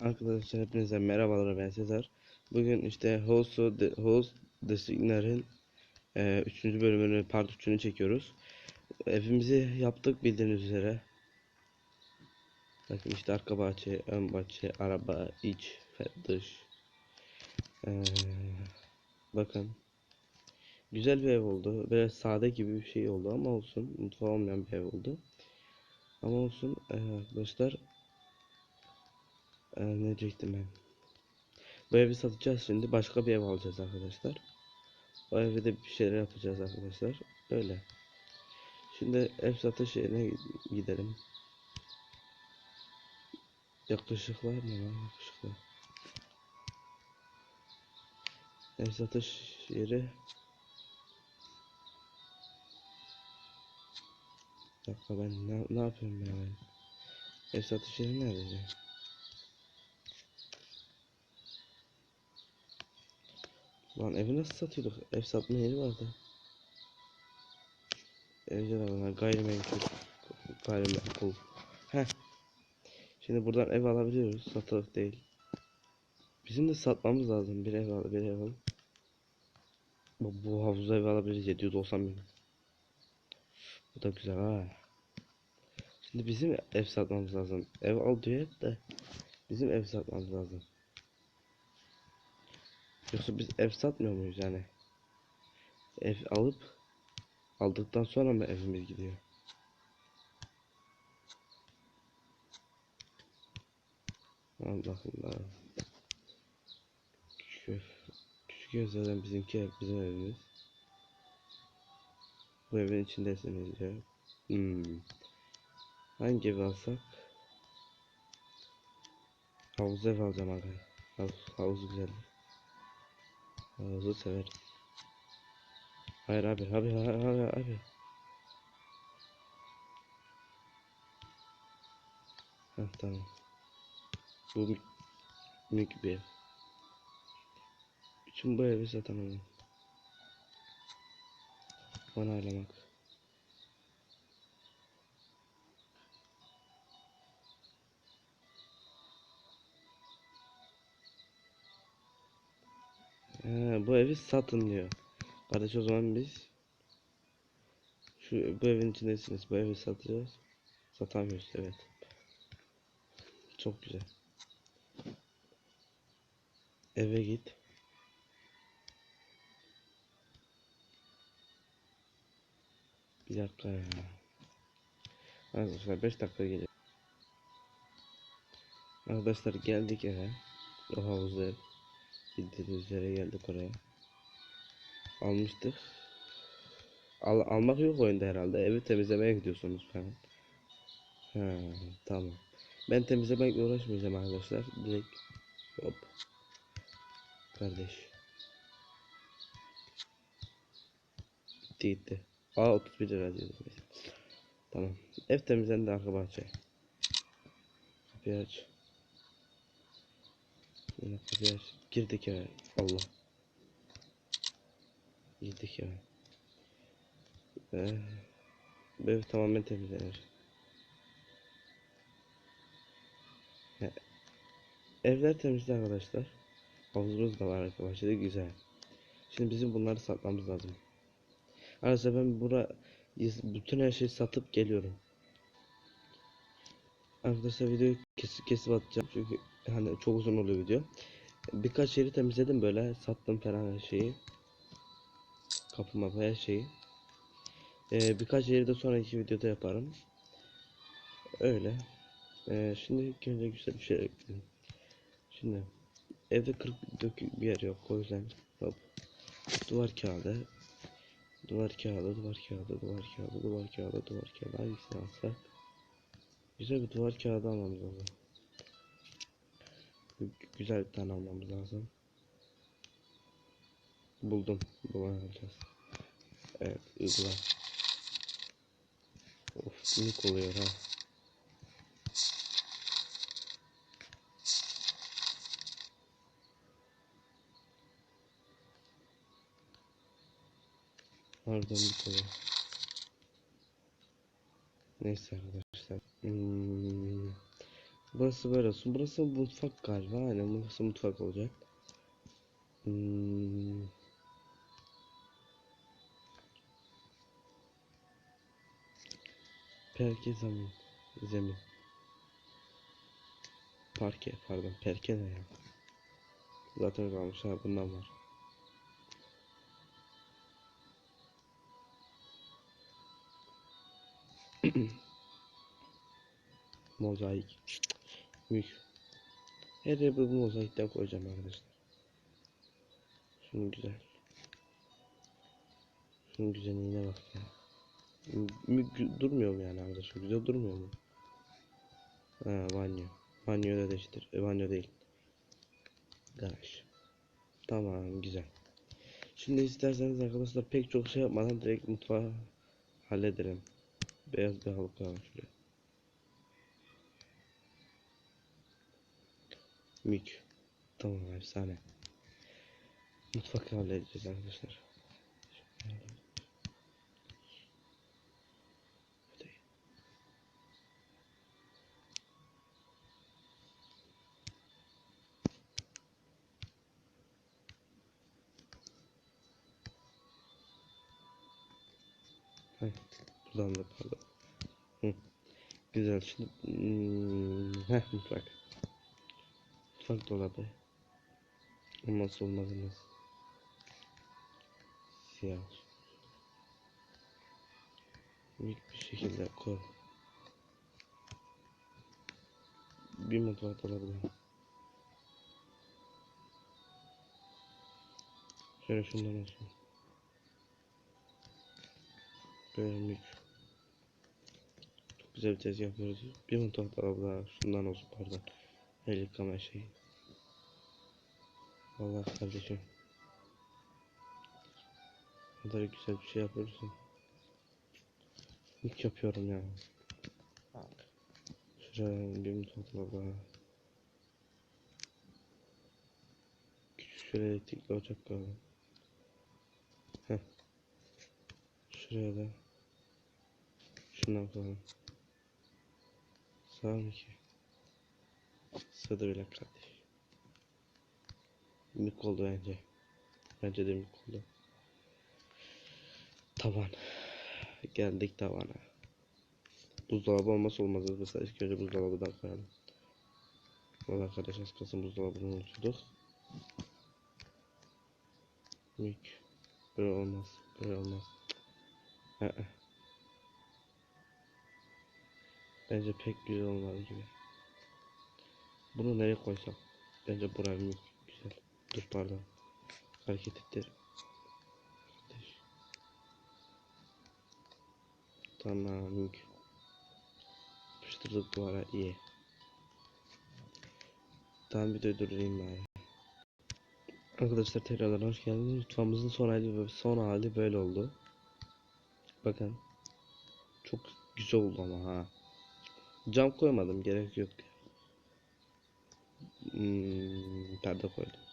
Arkadaşlar hepinize merhabalar ben Sezer. Bugün işte Host, Host Designer'in 3. bölümünü part 3'ünü çekiyoruz. Evimizi yaptık bildiğiniz üzere. Bakın işte arka bahçe, ön bahçe, araba, iç ve dış. Ee, bakın. Güzel bir ev oldu. Böyle sade gibi bir şey oldu ama olsun. Mutfağı olmayan bir ev oldu. Ama olsun ee, arkadaşlar. Ee, ne diyecektim ben? Bu evi satacağız şimdi. Başka bir ev alacağız arkadaşlar. O evde bir şeyler yapacağız arkadaşlar. Böyle. Şimdi ev satış yerine gidelim. Yakışıklar mı lan? Yakışıklar. Ev satış yeri. Bir dakika ben ne, ne yapıyorum ya ben? Ev satış yeri nerede? Lan evi nasıl satıyorduk? Ev satma yeri vardı. Evcil hayvanlar, gayrimenkul, gayrimenkul. Heh. Şimdi buradan ev alabiliyoruz. Satılık değil. Bizim de satmamız lazım. Bir ev al, bir ev al. Bu, bu havuzu ev alabiliriz 790 bin. Bu da güzel ha. Şimdi bizim ev satmamız lazım. Ev al diyor da bizim ev satmamız lazım. Yoksa biz ev satmıyor muyuz yani? Ev alıp aldıktan sonra mı evimiz gidiyor? Allah Allah. Küçük. Küçük ev zaten bizimki ev, bizim evimiz. Bu evin içindesiniz ya. Hmm. Hangi ev alsak? Havuz ev alacağım aga. Havuz, havuz güzel. Havuzu severim. Hayır abi, abi, hayır, abi. Heh, tamam. Bu mülk bir ev. Bütün bu evi satan adam. Onaylamak. He, bu evi satın diyor. Kardeş o zaman biz şu bu evin içindesiniz. Bu evi satacağız. Satamıyoruz evet. Çok güzel. Eve git. Bir dakika ya. Arkadaşlar 5 dakika geliyor. Arkadaşlar geldik eve. O havuzda. Bildiğiniz üzere geldik oraya. Almıştık. Al almak yok oyunda herhalde. Evi temizlemeye gidiyorsunuz falan. Ha, tamam. Ben temizlemekle uğraşmayacağım arkadaşlar. Direkt hop. Kardeş. Gitti gitti. Aa 31 lira diyordu. Tamam. Ev temizlendi arka bahçe. Kapıyı aç. Yine kapıyı aç. Girdik eve. Allah. Girdik eve. Ee, tamamen temizlenir. He, Evler temizli arkadaşlar. Havuzumuz da var arka bahçede güzel. Şimdi bizim bunları satmamız lazım. Arkadaşlar ben bura bütün her şeyi satıp geliyorum. Arkadaşlar videoyu kesip kesip atacağım çünkü hani çok uzun oluyor video. Birkaç yeri temizledim böyle sattım falan her şeyi. Kapıma her şeyi. Ee, birkaç yeri de sonraki videoda yaparım. Öyle. Ee, şimdi önce güzel bir şey ekledim. Şimdi evde kırık dökük bir yer yok o yüzden hop. Duvar kağıdı. Duvar kağıdı, duvar kağıdı, duvar kağıdı, duvar kağıdı, duvar kağıdı. Hangisini alsak? Güzel bir duvar kağıdı almamız lazım. Gü- Güzel bir tane almamız lazım. Buldum. Bunu alacağız. Evet, uygula. Of, minik oluyor ha. Pardon bir oluyor. Neyse arkadaşlar. Hmm. Burası böyle olsun. Burası mutfak galiba. Aynen burası mutfak olacak. Hmm. Perke zemin. Zemin. Parke pardon. Perke ne ya? Zaten kalmış ha bundan var. Mozaik. Mük. Her yere bu mozaikten koyacağım arkadaşlar. Şunun güzel. Şunun güzelliğine bak ya. Durmuyor mu yani arkadaşlar? Güzel durmuyor mu? Ha banyo. Banyo da değiştir. E, banyo değil. Garaj. Tamam güzel. Şimdi isterseniz arkadaşlar pek çok şey yapmadan direkt mutfağı hallederim. Beyaz bir halı koyalım şuraya. Mük. Tamam efsane. Mutfak halledeceğiz arkadaşlar. Heh, buradan da pardon. Hı. Güzel şimdi hmm, heh, mutfak. Mutfak dolabı. Olmazsa olmazımız. Siyah. Büyük bir şekilde koy. Bir mutfak dolabı daha. Şöyle şundan olsun. Böyle büyük. Çok güzel bir tezgah yapıyoruz. Bir mutfak dolabı daha. Şundan olsun pardon. El yıkama şeyi. Allah kardeşim. Ne kadar güzel bir şey yapıyorsun. İlk yapıyorum ya. Şuraya bir mutfak dolabı. Küçük şöyle elektrikli ocak. Heh. Şuraya da şundan koyalım. Sağ mı ki? Sığdı bile kardeş. Mük oldu bence. Bence de mük oldu. Tavan. Geldik tavana. Buzdolabı olmazsa olmazı. Mesela ilk önce buzdolabından koyalım. Valla arkadaş az kalsın buzdolabını unutuyorduk. Mük. Böyle olmaz. Böyle olmaz. Hı. Bence pek güzel olmadı gibi. Bunu nereye koysam? Bence buraya güzel. Dur pardon. Hareket ettir. Tamam mük. Yapıştırdık duvara iyi. Tamam bir de durayım bari. Arkadaşlar tekrardan hoş geldiniz. Mutfağımızın son hali son hali böyle oldu. Bakın. Çok güzel oldu ama ha. Cam koymadım gerek yok. Hmm, perde koydum.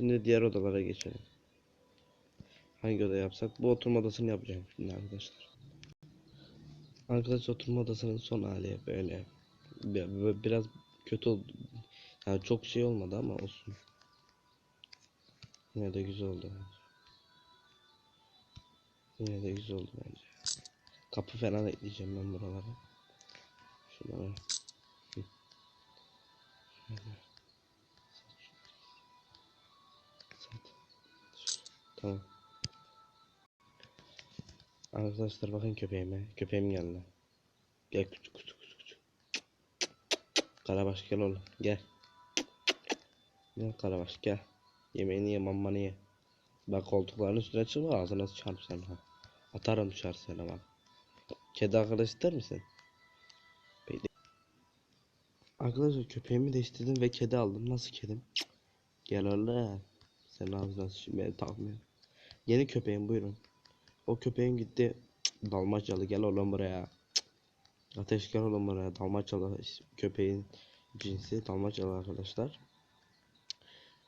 Şimdi diğer odalara geçelim. Hangi oda yapsak? Bu oturma odasını yapacağım şimdi arkadaşlar. Arkadaşlar oturma odasının son hali böyle. Bi- bi- Biraz kötü oldu. Yani çok şey olmadı ama olsun. Yine de güzel oldu. Yine de güzel oldu bence. Kapı falan ekleyeceğim ben buralara. Şunlara. Şöyle. Tamam. Arkadaşlar bakın köpeğime. Köpeğim geldi. Gel küçük küçük küçük küçük. Karabaş gel oğlum gel. Gel Karabaş gel. Yemeğini ye mamanı ye. Bak koltukların üstüne çıkma ağzına sıçarım sen ha. Atarım dışarı seni bak. Kedi arkadaş ister misin? Bekle. Arkadaşlar köpeğimi değiştirdim ve kedi aldım. Nasıl kedim? Gel oğlum. Senin ağzından sıçayım beni takmıyor. Yeni köpeğim buyurun. O köpeğim gitti. Cık, gel oğlum buraya. Cık. Ateş gel oğlum buraya. Dalmaçyalı köpeğin cinsi Dalmaçyalı arkadaşlar.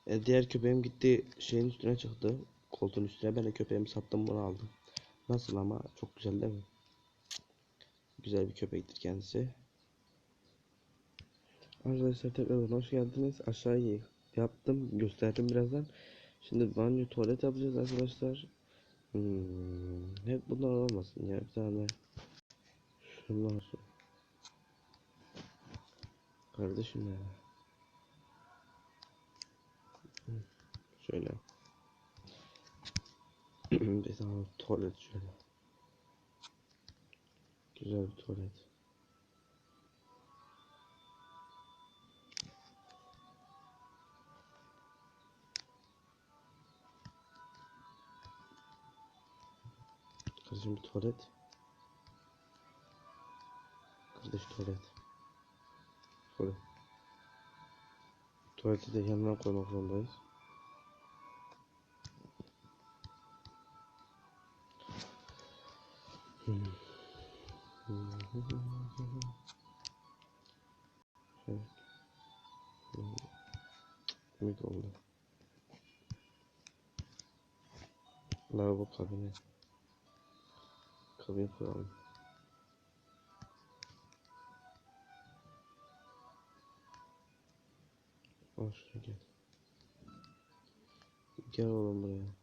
E, diğer köpeğim gitti şeyin üstüne çıktı. Koltuğun üstüne. Ben de köpeğimi sattım bunu aldım. Nasıl ama çok güzel değil mi? Güzel bir köpektir kendisi. Arkadaşlar tekrardan hoş geldiniz. Aşağıyı yaptım, gösterdim birazdan. Şimdi banyo tuvalet yapacağız arkadaşlar. Hmm, hep bunlar olmasın ya. Bir tane şunlar. Kardeşim ya. Şöyle. bir tane tuvalet şöyle. Güzel bir tuvalet. Kardeşim bir tuvalet. Kardeş tuvalet. Tuvalet. Tuvaleti de yanına koymak zorundayız. Evet. Ümit oldu. Lavabo kabini. Gel oğlum buraya.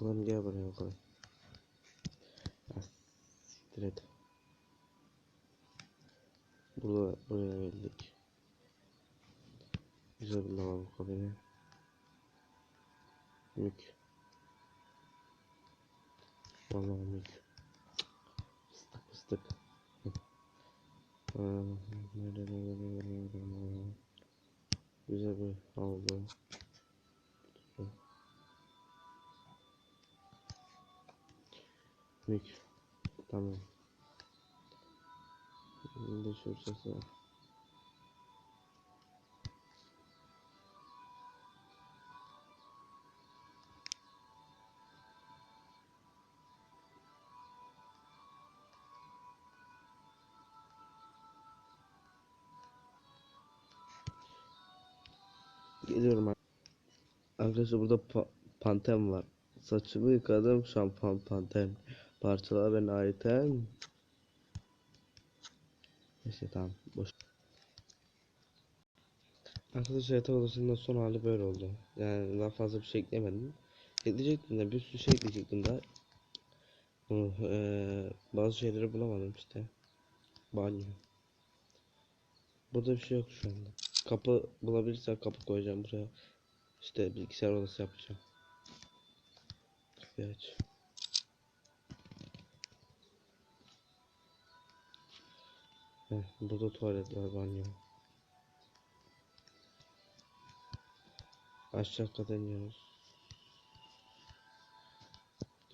Oğlum gel buraya oğlum. Ya siktir et. Burada buraya geldik. Güzel bir lavabo kabini. Mük. Vallahi mük. Fıstık fıstık. Güzel bir havlu. Mük. Tamam. Şimdi şurası var. Arkadaşlar burada pa pantem var. Saçımı yıkadım şampuan pantem. Parçalar ben aiten. Neyse tamam boş. Arkadaşlar yatak odasının son hali böyle oldu. Yani daha fazla bir şey eklemedim. Ekleyecektim de bir sürü şey ekleyecektim de. Oh, eee, bazı şeyleri bulamadım işte. Banyo. Burada bir şey yok şu anda. Kapı bulabilirsem kapı koyacağım buraya. İşte bilgisayar odası yapacağım. Kapıyı aç. Heh, burada tuvalet var banyo. Aşağı kata iniyoruz.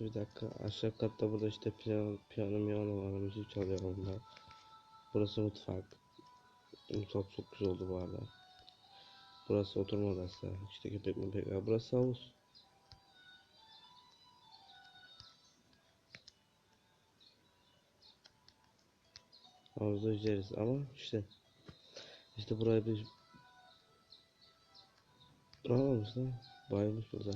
Bir dakika. Aşağı katta burada işte piyano, piyano miyano var. Müzik çalıyor onda. Burası mutfak. Mutfak çok güzel oldu bu arada. Burası oturma odası. İşte köpek köpek var. Burası havuz. Havuzda yüzeriz ama işte işte buraya bir Bravo'muş lan. Bayılmış burada.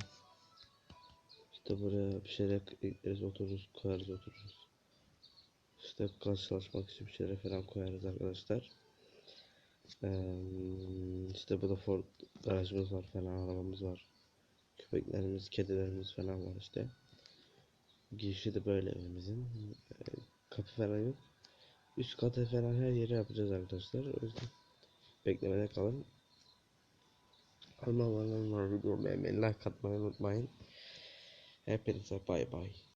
İşte buraya bir şeyler ekleriz otururuz koyarız otururuz. İşte karşılaşmak için bir şeyler falan koyarız arkadaşlar. Eee işte burada Ford garajımız var falan arabamız var. Köpeklerimiz, kedilerimiz falan var işte. Girişi de böyle evimizin. Eee, kapı falan yok. Üst katı falan her yeri yapacağız arkadaşlar. O yüzden beklemede kalın. Kanalıma abone olmayı, like atmayı unutmayın. Hepinize bay bay.